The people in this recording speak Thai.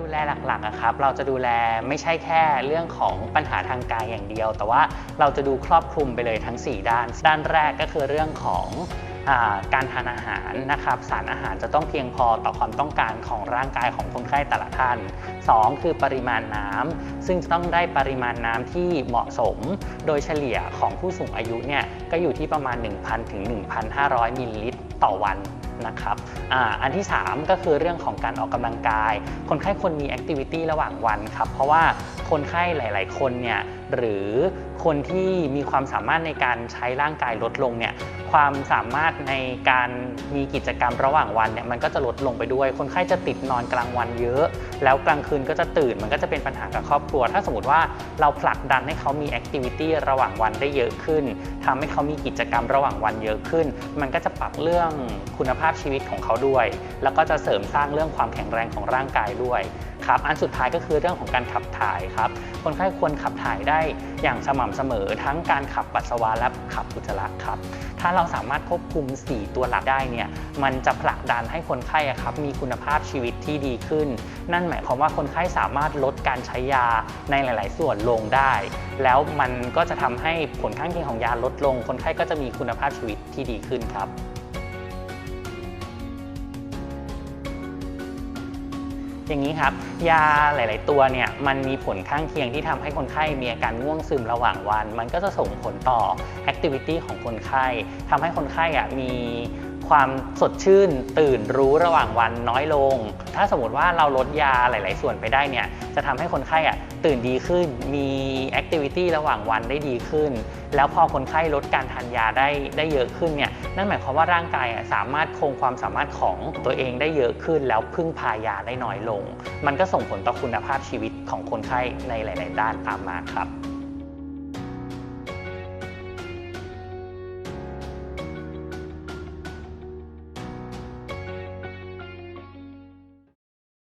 ดูแลหลักๆอะครับ เราจะดูแลไม่ใช่แค่เรื่องของปัญหาทางกายอย่างเดียว แต่ว่าเราจะดูครอบคลุมไปเลยทั้ง 4 ด้าน ด้านแรกก็คือเรื่องของอการทานอาหารนะครับ สารอาหารจะต้องเพียงพอต่อความต้องการของร่างกายของคนไข้แต่ละท่าน 2 คือปริมาณน้ำซึ่งจะต้องได้ปริมาณน้ำที่เหมาะสม โดยเฉลี่ยของผู้สูงอายุเนี่ยก็อยู่ที่ประมาณ 1,000 ถึง 1,500 มิลลิลิตรต่อวัน นะครับอาอันที่ 3 ก็คือเรื่องของการออกกำลังกาย คนไข้ควรมีแอคทิวิตี้ระหว่างวันครับ เพราะว่าคนไข้หลาย ๆ คนเนี่ยหรือคนที่มีความสามารถในการใช้ร่างกายลดลงเนี่ย ความสามารถในการมีกิจกรรมระหว่างวันเนี่ยมันก็จะลดลงไปด้วย คนไข้จะติดนอนกลางวันเยอะ แล้วกลางคืนก็จะตื่นมันก็จะเป็นปัญหากับครอบครัว ถ้าสมมติว่าเราผลักดันให้เขามีแอคทิวิตี้ระหว่างวันได้เยอะขึ้นทำให้เขามีกิจกรรมระหว่างวันเยอะขึ้น มันก็จะปรับเรื่องคุณภาพชีวิตของเขาด้วย แล้วก็จะเสริมสร้างเรื่องความแข็งแรงของร่างกายด้วยครับอันสุดท้ายก็คือเรื่องของการขับถ่ายครับ คนไข้ควรขับถ่ายได้อย่างสม่ำเสมอ ทั้งการขับปัสสาวะและขับอุจจาระครับ ถ้าเราราสามารถควบคุม 4 ตัวหลักได้เนี่ยมันจะผลักดันให้คนไข้อะครับมีคุณภาพชีวิตที่ดีขึ้น นั่นหมายความว่าคนไข้สามารถลดการใช้ยาในหลาย ๆ ส่วนลงได้ แล้วมันก็จะทำให้ผลข้างเคียงของยาลดลง คนไข้ก็จะมีคุณภาพชีวิตที่ดีขึ้นครับ อย่างนี้ครับ ยาหลาย ๆ ตัวเนี่ยมันมีผลข้างเคียงที่ทำให้คนไข้มีอาการง่วงซึมระหว่างวัน มันก็จะส่งผลต่อแอคทิวิตี้ของคนไข้ทำให้คนไข้อะมี ความสดชื่น ตื่นรู้ระหว่างวันน้อยลง ถ้าสมมติว่าเราลดยาหลาย ๆ ส่วนไปได้เนี่ยจะทำให้คนไข้อะตื่นดีขึ้นมีแอคทิวิตี้ระหว่างวันได้ดีขึ้น แล้วพอคนไข้ลดการทานยาได้ได้เยอะขึ้นเนี่ยนั่นหมายความว่าร่างกายอะสามารถคงความสามารถของตัวเองได้เยอะขึ้น แล้วพึ่งพายาได้น้อยลง มันก็ส่งผลต่อคุณภาพชีวิตของคนไข้ในหลาย ๆ ด้านตามมาครับ